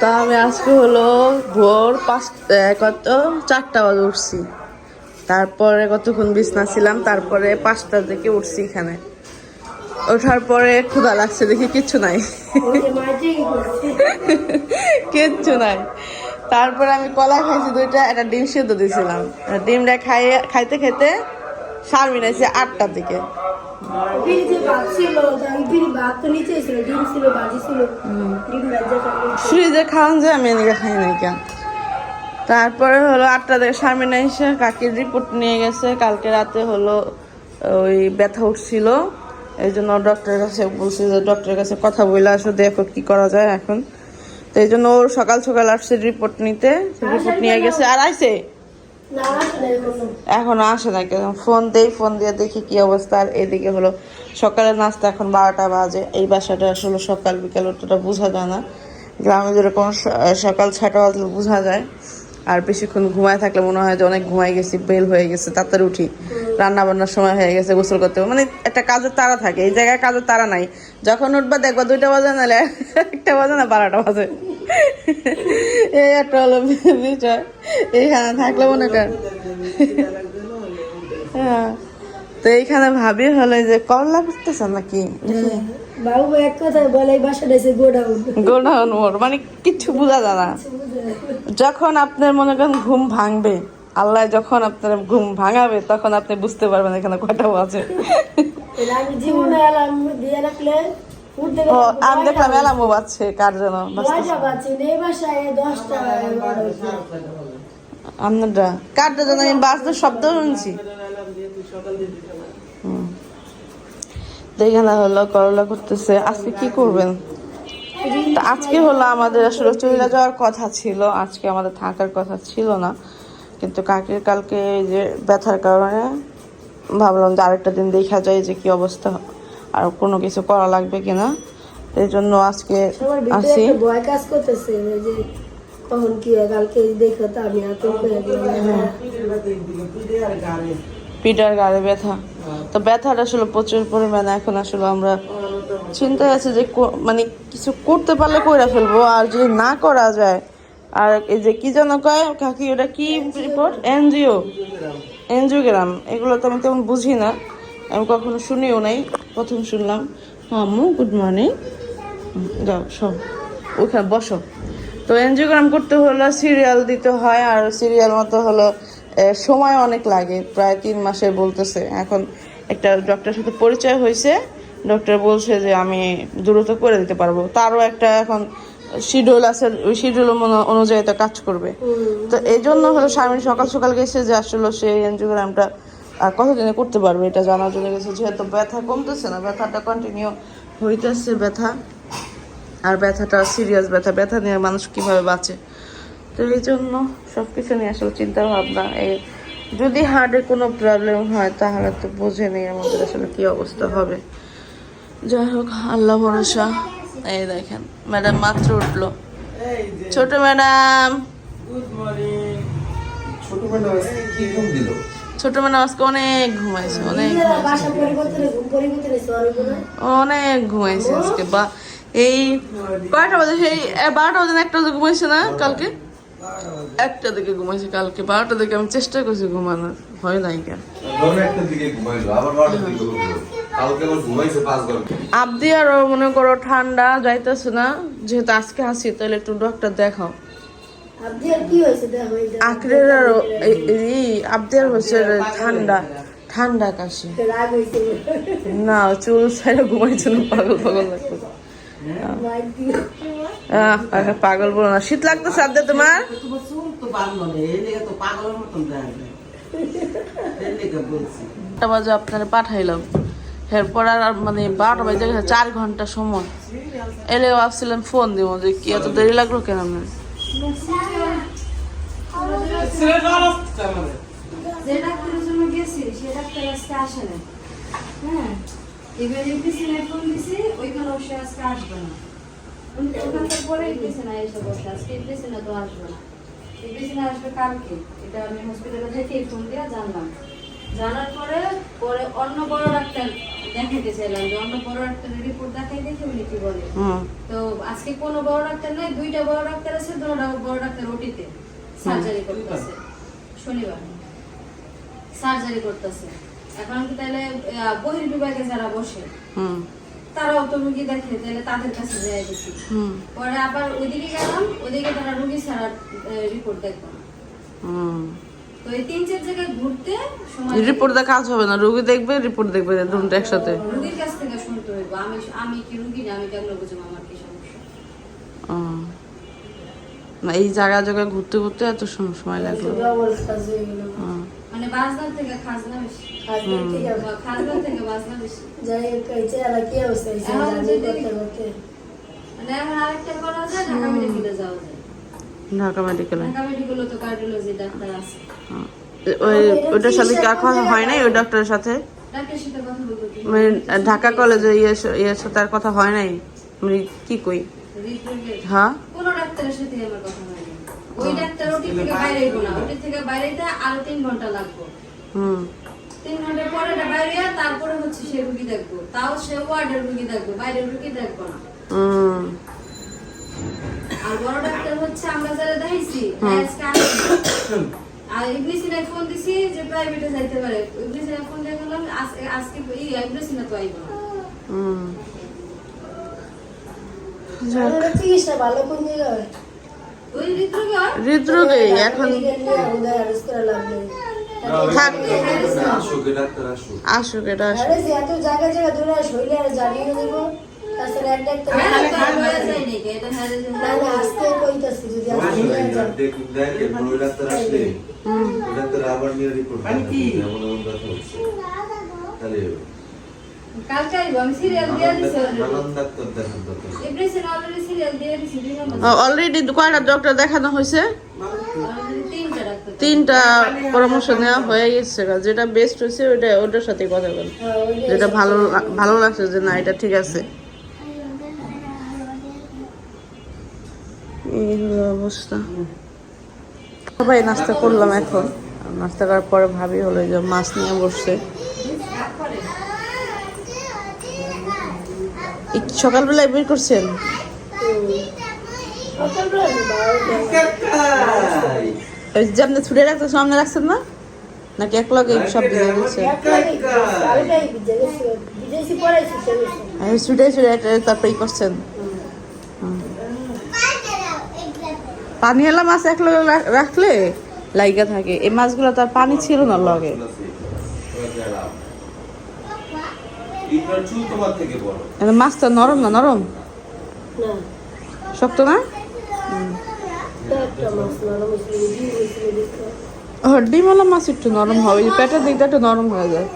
তা আমি আজকে হলো ভোর পাঁচ কত? চারটা বাজে উঠছি। তারপরে কতক্ষণ বিছনা ছিলাম, তারপরে পাঁচটার দিকে উঠছি এখানে। ওঠার পরে ক্ষুধা লাগছে দেখি, কিচ্ছু নাই। কিচ্ছু নাই। তারপরে আমি কলা খাইছি দুইটা, একটা ডিম সেদ্ধ দিয়েছিলাম ডিমটা খাইয়ে খাইতে খাইতে সার মিলাইছে আটটার দিকে ফ্রিজে ভাত ছিল আমি ফ্রিজ তো নিচে ছিল ডিম ছিল ভাজি ছিল। ডিম ভাজা খাওয়ান যায় আমি এদিকে খাই নাই কেন? তারপরে হলো আটটা থেকে সারমিনা এসে কাকির রিপোর্ট নিয়ে গেছে। কালকে রাতে হলো ওই ব্যথা উঠছিল। এই জন্য ডক্টরের কাছে বলছি যে ডক্টরের কাছে কথা বলে আসো দেখো কি করা যায় এখন। তো এই জন্য ওর সকাল সকাল আসছে রিপোর্ট নিতে। রিপোর্ট নিয়ে গেছে আর আইসে এখনও আসে না কেন ফোন দেই, ফোন দিয়ে দেখি কি অবস্থা। আর এদিকে হলো সকালের নাস্তা এখন বারোটা বাজে। এই বাসাটা আসলে সকাল বিকাল অতটা বোঝা যায় না। গ্রামে যেরকম সকাল ছটা বাজলে বোঝা যায়। আর বেশিক্ষণ ঘুমায় থাকলে মনে হয় যে অনেক ঘুমাই গেছি, বেল হয়ে গেছে, তাড়াতাড়ি উঠি। রান্না বান্নার সময় হয়ে গেছে, গোসল করতে মানে একটা কাজের তারা থাকে, এই জায়গায় কাজের তারা নাই। যখন উঠবা দেখবা দুইটা বাজে, নাহলে একটা বাজে না বারোটা বাজে। এই একটা হলো বিষয়। এইখানে থাকলে মনে কর। হ্যাঁ। তো এইখানে ভাবি হলো যে করলা করতেছ নাকি? বাবু এক কথা বলে এই বাসাটা এসে গোডাউন। গোডাউন মোর মানে কিচ্ছু বোঝা যায় না। যখন আপনার মনে করেন ঘুম ভাঙবে আল্লাহ যখন আপনার ঘুম ভাঙাবে তখন আপনি বুঝতে পারবেন এখানে কয়টা বাজে। আমি জীবনে অ্যালার্ম দিয়ে রাখলে ও আমি দেখলাম এলামও বাজছে কার যেন আপনারটা কারটা যেন আমি বাজতে শব্দ শুনছি। এখানে হলো করলা করতেছে। আজকে কি করবেন? তো আজকে হলো আমাদের আসলে চলে যাওয়ার কথা ছিল। আজকে আমাদের থাকার কথা ছিল না। কিন্তু কাকের কালকে এই যে ব্যথার কারণে ভাবলাম যে আরেকটা দিন দেখা যায় যে কি অবস্থা আর কোনো কিছু করা লাগবে কিনা। এই জন্য আজকে আসি। ভয় কাজ করতেছে ওই যে কখন কি হয় কালকে দেখো তো আমি গেলাম পিটার গাড়ে ব্যথা। তো ব্যথাটা আসলে প্রচুর পরিমাণে এখন আসলে আমরা চিন্তায় আছে যে মানে কিছু করতে পারলে কইরা ফেলব, আর যদি না করা যায়, আর এই যে কি যেন কয়, কাকি, ওটা কি রিপোর্ট এনজিও। এনজিওগ্রাম। এগুলো তো আমি তেমন বুঝি না। আমি কখনো শুনিও নাই, প্রথম শুনলাম। আম্মু গুড মর্নিং যাও সব ওখানে বসো। তো এনজিওগ্রাম করতে হলো সিরিয়াল দিতে হয়, আর সিরিয়াল মতো হলো সময় অনেক লাগে, প্রায় তিন মাসের বলতেছে। এখন একটা ডক্টরের সাথে পরিচয় হয়েছে ডক্টর বলছে যে আমি দ্রুত করে দিতে পারব। তারও একটা এখন শিডিউল আছে, ওই শিডিউল অনুযায়ী তো কাজ করবে। তো এই জন্য হলো স্বামী সকাল সকাল গেছে যে আসলে সে এনজিওগ্রামটা আর কতদিনে করতে পারবে এটা জানার জন্য গেছে। যেহেতু ব্যথা কমতেছে না, ব্যথাটা কন্টিনিউ হইতেছে ব্যথা। আর ব্যথাটা সিরিয়াস ব্যথা ব্যথা নিয়ে মানুষ কীভাবে বাঁচে? তো এই জন্য সব কিছু নিয়ে আসলে চিন্তা ভাবনা এই যদি হার্টে কোনো প্রবলেম হয় তাহলে তো বুঝে নেই আমাদের আসলে কি অবস্থা হবে। যাই হোক আল্লাহ ভরসা। এই দেখেন ম্যাডাম মাত্র উঠল। ছোট ম্যাডাম। ছোট ম্যাডাম আজকে কি ঘুম দিল? ছোট ম্যাডাম আজকে অনেক ঘুমাইছে অনেক অনেক ঘুমাইছে আজকে বা এই কয়টা বাজে? সেই বারোটা বাজে না একটা বাজে ঘুমাইছে না কালকে? একটা দিকে ঘুমাইছে কালকে বারোটা দিকে আমি চেষ্টা করছি ঘুমানোর ভয় নাই কেন? আবদি আরও মনে করো ঠান্ডা যাইতেছে না যেহেতু আজকে আসি তাহলে একটু ডক্টর দেখাও। আখরের আরও আবদি আর হচ্ছে ঠান্ডা ঠান্ডা কাশি না চুল ছাইড়ে ঘুমাইছে না পাগল পাগল লাগতেছে। পাগল বলো না। শীত লাগতেছে আবদি তোমার? আটটা বাজে আপনারা পাঠাইলাম। এরপর আর মানে বারোটা বাজে গেছে চার ঘণ্টা সময়। এলে ভাবছিলাম ফোন দিব যে কি এত দেরি লাগল কেন আপনার? হ্যাঁ এবার ফোন দিছি ওইখানে সে আজকে আসবে না। আজকে জানার পরে পরে অন্য বড় ডাক্তার দেখাতে চাইলাম অন্য বড় ডাক্তারের রিপোর্ট দেখাই দেখে উনি কি বলে তো আজকে কোনো বড় ডাক্তার নাই দুইটা বড় ডাক্তার আছে দুটো বড় ডাক্তার ওটিতে সার্জারি করতেছে শনিবার সার্জারি করতেছে এখন কি তাহলে বহির্বিভাগে যারা বসে তারাও তো রুগী দেখে তাহলে তাদের কাছে যাই দেখি। পরে আবার ওইদিকে গেলাম ওইদিকে তারা রুগী ছাড়া রিপোর্ট দেখব তো এই তিন চার জায়গায় ঘুরতে রিপোর্ট দিয়ে কাজ হবে না রোগী দেখবে রিপোর্ট দেখবে দুটো একসাথে। রুগীর কাছ থেকে শুনতে হইব আমি আমি কি রুগী না আমি কেমন বুঝব আমার কি সমস্যা? না এই জায়গা জায়গায় ঘুরতে ঘুরতে এত সম- সময় লাগল। হয়ে। মানে থেকে খাজনা বেশি। যাই হোক কি অবস্থা এখন করতে করতে মানে এখন ঢাকা মেডিকেলে যাওয়া যায় ঢাকা মেডিকেলে ঢাকা মেডিকেলে তো কার্ডিওলজি ডাক্তার আছে ওই ওইটার সাথে কি হয় নাই ওই ডক্টরের সাথে? মানে ঢাকা কলেজে ইয়ে ইয়ের সাথে আর কথা হয় নাই? মানে কি কই? হ্যাঁ? কোনো ডাক্তারের সাথে আমার কথা হয়নি ওই ডাক্তার ওটি থেকে বাইরে না ওটি থেকে বাইরেতে আরও তিন ঘণ্টা লাগবে হুম। তিন ঘণ্টা পরে বাইরে তারপরে হচ্ছে সে রুগী দেখব। তাও সে ওয়ার্ডের রুগী দেখব বাইরের রুগী দেখব না। আর বড় ডাক্তার হচ্ছে আমরা যারা দেখাইছি আর ইবলিসিনায় ফোন দিছি যে প্রাইভেটে যাইতে পারে। ইবলিসিনায় ফোন দিয়ে গেলাম আজকে এই ইবলিসিনা তো আইব না। চিকিৎসা ভালো কোন জায়গায়? ওই হৃদরোগী হৃদরোগে এখন থাক। আসুক আসুক। আসুক এটা আসুক। আরে এত জায়গা জায়গা দূরে শরীরে আর জানিয়ে দেব। তাছাড়া এক ডাক্তার হ্যাঁ, হয়ে মানে। অলরেডি কয়টা ডক্টর দেখানো হয়েছে? তিনটা পরামর্শ নেওয়া হয়ে গেছে যেটা বেস্ট হয়েছে ওইটা ওটার সাথে কথা বল। যেটা ভালো ভালো লাগছে যে না এটা ঠিক আছে। এই হলো অবস্থা। সবাই নাস্তা করলাম এখন। নাস্তা করার পরে ভাবি হলো যে মাছ নিয়ে বসছে। সকালবেলায় বের করছেন? ওই যে আপনি ছুটে রাখতে সামনে রাখছেন না? নাকি এক লগে সব ভিজে গেছি। ছুটে ছুটে একটা তারপরে করছেন। হুম। পানি এলা মাছ এক লগে রাখলে লাইগা থাকে। এই মাছগুলো তার পানি ছিল না লগে। মাছটা নরম না নরম? শক্ত না? ডিমওয়ালা মাছ একটু নরম হবে পেটের দিকটা একটু নরম হয়ে যায়।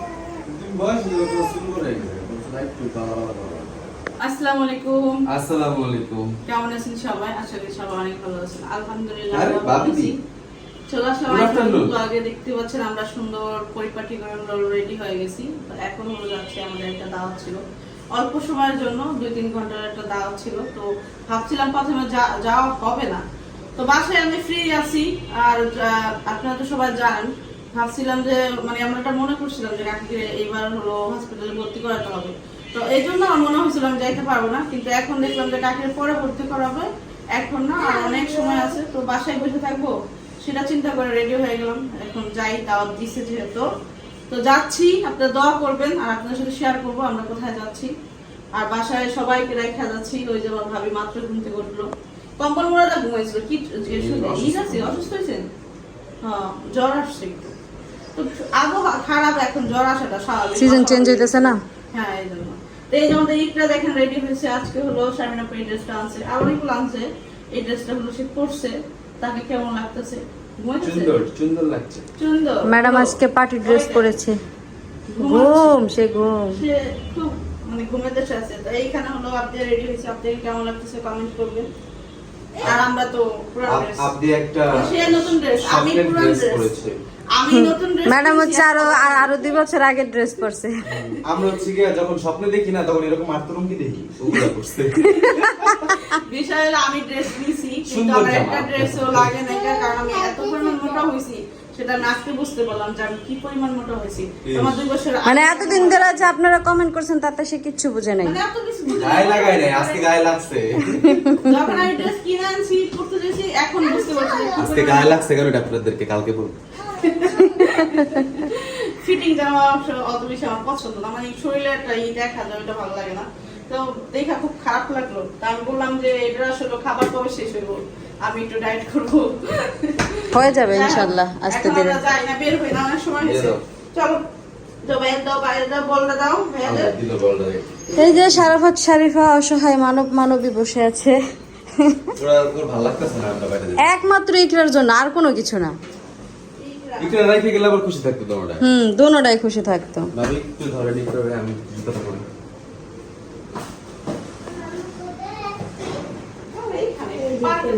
আসসালামু আলাইকুম আসসালামু আলাইকুম কেমন আছেন সবাই? আশা করি সবাই অনেক ভালো আছেন। আলহামদুলিল্লাহ। চলে দেখতে পাচ্ছেন আমরা সুন্দর পরিপাটি করে আমরা রেডি হয়ে গেছি। তো এখন হলো যাচ্ছে আমাদের একটা দাওয়াত ছিল। অল্প সময়ের জন্য দুই তিন ঘণ্টার একটা দাওয়াত ছিল। তো ভাবছিলাম প্রথমে যা- যাওয়া হবে না। তো বাসায় আমি ফ্রি আছি, আর আপনারা তো সবাই জানেন। ভাবছিলাম যে মানে আমরা একটা মনে করছিলাম যে, কাকিকে এইবার হলো হসপিটালে ভর্তি করাতে হবে। তো এই জন্য আমার মনে হয়েছিল আমি যাইতে পারব না, কিন্তু এখন দেখলাম যে, কাকির পরে ভর্তি করাবে এখন না, আর অনেক সময় আছে। তো বাসায় বসে থাকব, সেটা চিন্তা করে রেডি হয়ে গেলাম। এখন যাই, দাওয়াত দিছে যেহেতু। তো যাচ্ছি, আপনারা দোয়া করবেন, আর আপনাদের সাথে শেয়ার করব, আমরা কোথায় যাচ্ছি। আর বাসায় সবাইকে রেখা যাচ্ছি, ওই যে আমার ভাবি মাত্র ঘুম থেকে উঠল। কম্বল মোড়াটা ঘুমাইছিল কি আছে অসুস্থ। হয়েছেন হ্যাঁ জ্বর আসছে একটু। তো আবহাওয়া খারাপ এখন জ্বর আসাটা স্বাভাবিক। সিজন চেঞ্জ হইতেছে না? হ্যাঁ এই জন্য। তো এই দেখেন রেডি হয়েছে। আজকে হলো শামিনা ড্রেসটা আনছে। আর অনেকগুলো আনছে এই ড্রেসটা হলো সে পরছে। তাকে কেমন লাগতেছে? ঘুমাইতেছে? সুন্দর সুন্দর লাগছে। সুন্দর। ম্যাডাম আজকে পার্টি ড্রেস পরেছে। ঘুম সে ঘুম। সে খুব মানে ঘুমেতে আছে। তো এইখানে হলো আপনি রেডি হয়েছে। আপনাকে কেমন লাগতেছে? কমেন্ট করবেন। আর আমরা তো। আপনি একটা সে নতুন ড্রেস আমি পুরান ড্রেস আমি নতুন ড্রেস ম্যাডাম হচ্ছে আরও আরও দুই বছর আগে ড্রেস পরছে। আমরা হচ্ছে গিয়ে যখন স্বপ্নে দেখি না তখন এরকম আত্মরঙ্গি দেখি ওগুলা করছে বিষয় হলো আমি ড্রেস নিছি কিন্তু আমার একটা ড্রেসও লাগে না কারণ আমি এত পরিমাণ মোটা হইছি সেটা আমি আজকে বুঝতে পারলাম যে আমি কি পরিমাণ মোটা হয়েছি। আমার দুই বছর মানে এতদিন ধরে যে আপনারা কমেন্ট করছেন তাতে সে কিচ্ছু বুঝে নাই। মানে এত কিছু বুঝতে গায়ে লাগাই নাই আজকে গায়ে লাগছে। যখন আমি ড্রেস কিনে আনছি পড়তে যাচ্ছি এখন বুঝতে পারছি আজকে গায়ে লাগছে কেন আপনাদেরকে কালকে বলব। ফিটিং জামা অত বেশি আমার পছন্দ না মানে শরীরে একটা ই দেখা যায় ওটা ভালো লাগে না। তো দেখা খুব খারাপ লাগল। তা আমি বললাম যে এটা আসলে খাবার কবে শেষ হইব? আমি একটু ডায়েট করব। হয়ে যাবে ইনশাল্লাহ ধীরে। আমরা যাই না বের হই না অনেক সময় হয়েছে। চলো এই যে সারাফাত শারিফা অসহায় মানব মানবী বসে আছে। একমাত্র ইকরার জন্য আর কোনো কিছু না। একটু রাইখে গেলে আবার খুশি থাকতো তোমরা হুম দোনোটাই খুশি থাকতো। ভাবি একটু ধরে নিতে হবে আমি জুতাটা পরি এইখানে পার্কে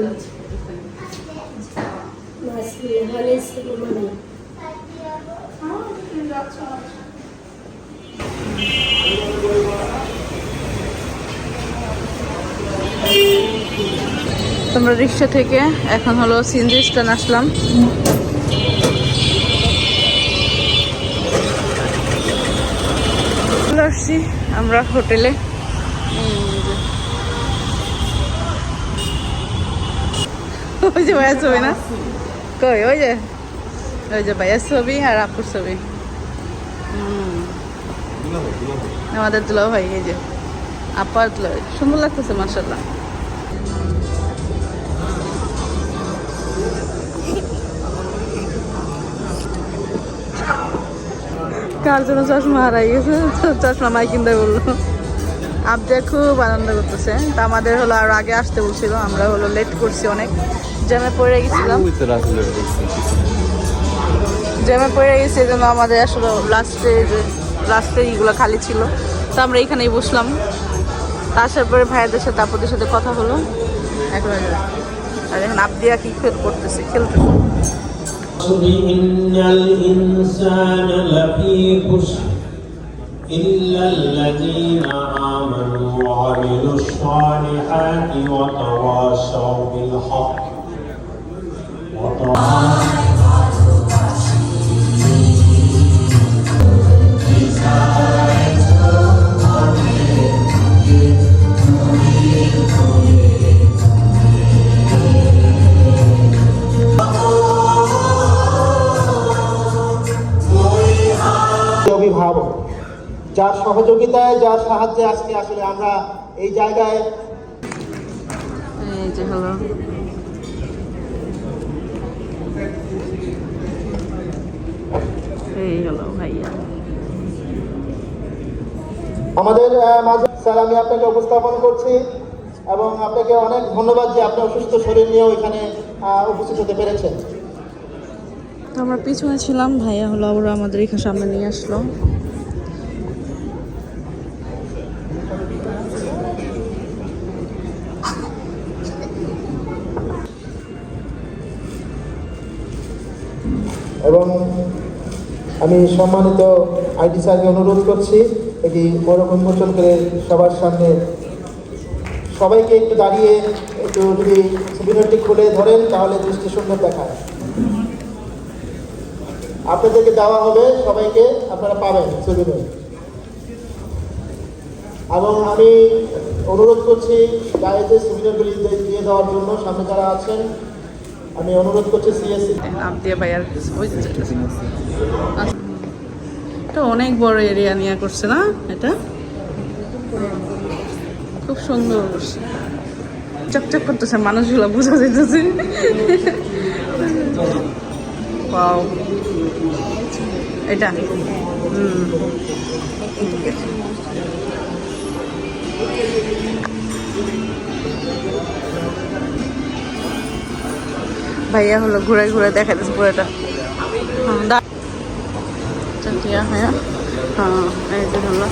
তোমরা রিক্সা থেকে এখন হলো সিএনজি স্ট্যান্ড আসলাম। আসছি আমরা হোটেলে। ওই যে ছবি না? কই, ওই যে ওই যে ভাইয়ের ছবি আর আপুর ছবি। আমাদের দুলা ভাই, এই যে আপার দুলা ভাই। সুন্দর লাগতেছে মার্শাল্লাহ কার জন্য চশমা হারাই গেছে? চশমা মাই কিনতে বলল। আবদা খুব আনন্দ করতেছে। তা আমাদের হলো আর আগে আসতে বলছিল, আমরা হলো লেট করছি অনেক। জ্যামে পড়ে গেছিলাম ওই তো রাখলে দেখছি জ্যামে পড়ে গেছে এই জন্য আমাদের আসলে লাস্টে যে লাস্টে ইগুলো খালি ছিল তো আমরা এইখানেই বসলাম তা আসার পরে ভাইয়াদের সাথে আপুদের সাথে কথা হলো এখন আর এখন আবদিয়া কি খেল করতেছে খেলতেছে إن الإنسان لفي خسر إلا الذين آمنوا وعملوا الصالحات وتواصوا بالحق وتواصوا অভিভাবক যার সহযোগিতায় যার সাহায্যে আজকে আসলে আমরা এই জায়গায় এই যে হলো এই হলো ভাইয়া আমাদের মাঝে স্যার আমি আপনাকে উপস্থাপন করছি এবং আপনাকে অনেক ধন্যবাদ যে আপনি অসুস্থ শরীর নিয়েও এখানে উপস্থিত হতে পেরেছেন। আমরা পিছনে ছিলাম ভাইয়া হলো আবার আমাদের এখানে সামনে নিয়ে আসলো। এবং আমি সম্মানিত আইটি স্যারকে অনুরোধ করছি এটি গৌরব উন্মোচন করে সবার সামনে সবাইকে একটু দাঁড়িয়ে, একটু যদি সুবিধাটি খুলে ধরেন, তাহলে দৃষ্টি সুন্দর দেখায়। আপনাদেরকে দেওয়া হবে, সবাইকে আপনারা পাবেন সুবিধা এবং আমি অনুরোধ করছি, গায়েতে সুবিধাগুলি দিয়ে দেওয়ার জন্য সামনে যারা আছেন আমি অনুরোধ করছি সিএসসি নাম দিয়ে। এটা অনেক বড় এরিয়া নিয়ে করছে না এটা? খুব সুন্দর করছে। চকচক করতেছে, মানুষগুলো বোঝা যেতেছে Wow. এটা। হুম। ভাইয়া হলো ঘুরে ঘুরে দেখা যাচ্ছে পুরোটা। হ্যাঁ হ্যাঁ এই যে হলো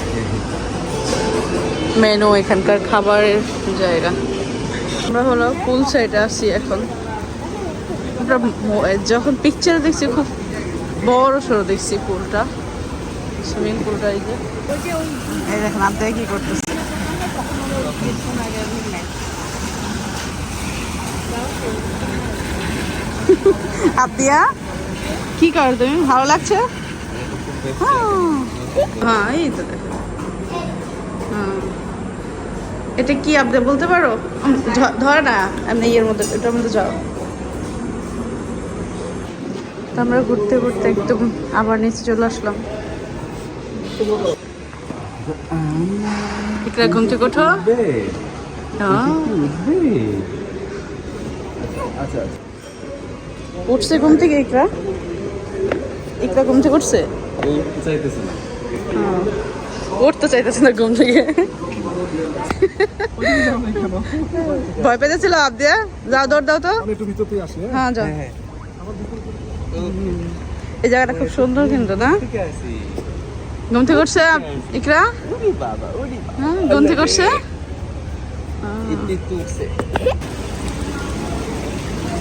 মেনু এখানকার খাবারের জায়গা। আমরা হলো পুল সাইডে আসি এখন। আমরা যখন পিকচারে দেখছি, খুব বড় সড়ো দেখছি পুলটা সুইমিং পুলটা এই যে। এই দেখেন কি করতেছে। আপিয়া কি করো তুমি? ভালো লাগছে? হ্যাঁ। হ্যাঁ এই তো দেখো। হ্যাঁ। এটা কি আপনি বলতে পারো? ধরে না এমনি ইয়ের মধ্যে এটার মধ্যে যাও। তো আমরা ঘুরতে ঘুরতে একদম আবার নিচে চলে আসলাম। ইকরা ঘুম থেকে ওঠো। হ্যাঁ। উঠছে ঘুম থেকে ইকরা? ইকরা ঘুম থেকে উঠছে? হ্যাঁ। উঠতে চাইতেছে না। ঘুম থেকে। ভয় পেতেছিল আবদিয়া? যাও দৌড় দাও তো। হ্যাঁ? যাও। এই জায়গাটা খুব সুন্দর কিন্তু না? ঘুম থেকে উঠছে ইকরা? হ্যাঁ ঘুম থেকে উঠছে।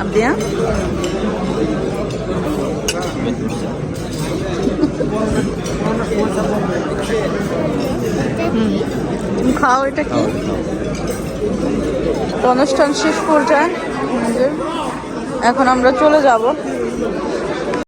அப்படியா? খাও এটা কি? অনুষ্ঠান শেষ পর্যায়ে। এখন আমরা চলে যাব।